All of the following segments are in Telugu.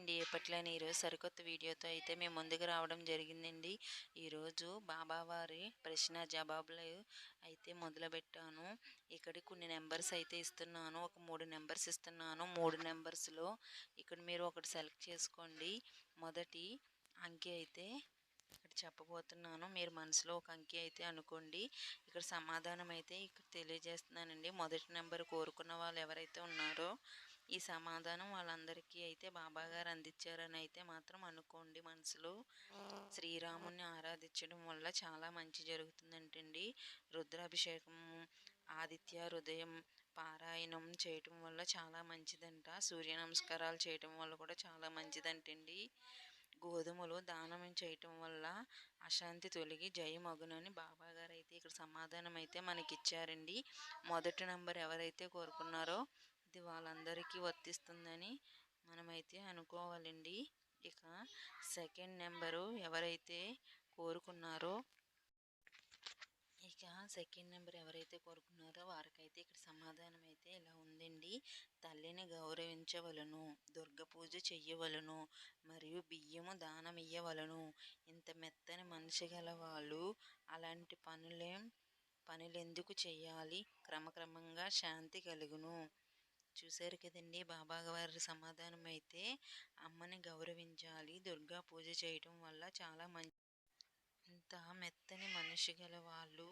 అండి. ఎప్పట్లోనే ఈరోజు సరికొత్త వీడియోతో అయితే మేము ముందుకు రావడం జరిగిందండి. ఈరోజు బాబావారి ప్రశ్న జవాబులు అయితే మొదలుపెట్టాను ఇక్కడ కొన్ని నెంబర్స్ అయితే ఇస్తున్నాను. ఒక మూడు నెంబర్స్ ఇస్తున్నాను. మూడు నెంబర్స్లో ఇక్కడ మీరు ఒకటి సెలెక్ట్ చేసుకోండి. మొదటి అంకె అయితే ఇక్కడ చెప్పబోతున్నాను. మీరు మనసులో ఒక అంకె అయితే అనుకోండి. ఇక్కడ సమాధానం అయితే ఇక్కడ తెలియజేస్తున్నానండి. మొదటి నెంబర్ కోరుకున్న వాళ్ళు ఎవరైతే ఉన్నారో ఈ సమాధానం వాళ్ళందరికీ అయితే బాబా గారు అందించారని అయితే మాత్రం అనుకోండి మనసులో. శ్రీరాముని ఆరాధించడం వల్ల చాలా మంచి జరుగుతుందంటండి. రుద్రాభిషేకం ఆదిత్య హృదయం పారాయణం చేయటం వల్ల చాలా మంచిదంట. సూర్య నమస్కారాలు చేయటం వల్ల కూడా చాలా మంచిదంటండి. గోధుమలు దానం చేయటం వల్ల అశాంతి తొలగి జయమగునని బాబా గారు అయితే ఇక్కడ సమాధానం అయితే మనకి ఇచ్చారండి మొదటి నంబర్ ఎవరైతే కోరుకున్నారో ఇది వాళ్ళందరికీ వర్తిస్తుందని మనమైతే అనుకోవాలండి. ఇక సెకండ్ నెంబరు ఎవరైతే కోరుకున్నారో ఇక సెకండ్ నెంబర్ ఎవరైతే కోరుకున్నారో వారికైతే ఇక్కడ సమాధానం అయితే ఇలా ఉందండి. తల్లిని గౌరవించవలను దుర్గ పూజ చెయ్యవలను మరియు బియ్యము దానం ఇయ్యవలను. ఇంత మెత్తని మనిషి గల వాళ్ళు అలాంటి పనులేం పనులెందుకు చేయాలి క్రమక్రమంగా శాంతి కలుగును. చూశారు కదండి! బాబాగారి సమాధానం అయితే అమ్మని గౌరవించాలి. దుర్గా పూజ చేయటం వల్ల చాలా మంచి ఇంత మెత్తని మనిషి గల వాళ్ళు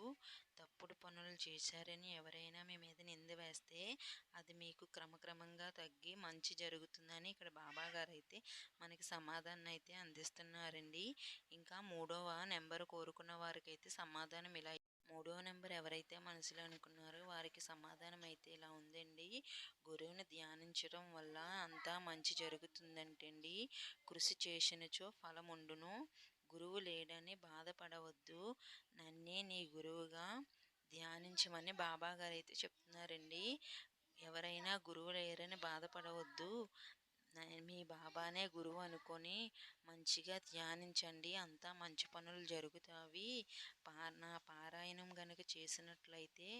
తప్పుడు పనులు చేశారని ఎవరైనా మీ మీద నింద వేస్తే అది మీకు క్రమక్రమంగా తగ్గి మంచి జరుగుతుందని ఇక్కడ బాబా గారు అయితే మనకి సమాధానం అయితే అందిస్తున్నారండి. ఇంకా మూడవ నెంబర్ కోరుకున్న వారికి అయితే సమాధానం ఇలా మూడో నెంబర్ ఎవరైతే మనసులో అనుకున్నారో వారికి సమాధానం అయితే ఇలా ఉందండి. గురువుని ధ్యానించడం వల్ల అంతా మంచి జరుగుతుందంటండి. కృషి చేసినచో ఫలం ఉండును గురువు లేడని వద్దు నన్నే నీ గురువుగా ధ్యానించమని బాబా గారు అయితే చెప్తున్నారండి. ఎవరైనా గురువు లేరని బాధపడవద్దు. మీ బాబానే గురువు అనుకొని మంచిగా ధ్యానించండి. అంతా మంచి పనులు జరుగుతావి. పా నా పారాయణం గనుక చేసినట్లయితే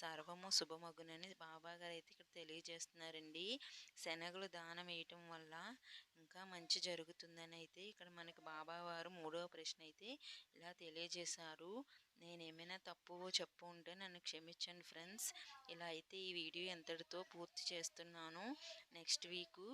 సర్వము శుభమగునని బాబా గారు అయితే ఇక్కడ తెలియజేస్తున్నారండి. శనగలు దానం వేయటం వల్ల ఇంకా మంచి జరుగుతుందని అయితే ఇక్కడ మనకి బాబావారు మూడవ ప్రశ్న అయితే ఇలా తెలియజేశారు. నేను ఏమైనా తప్పు చెప్పు ఉంటే నన్ను క్షమించండి ఫ్రెండ్స్. ఇలా అయితే ఈ వీడియో ఎంతటితో పూర్తి చేస్తున్నాను. Next week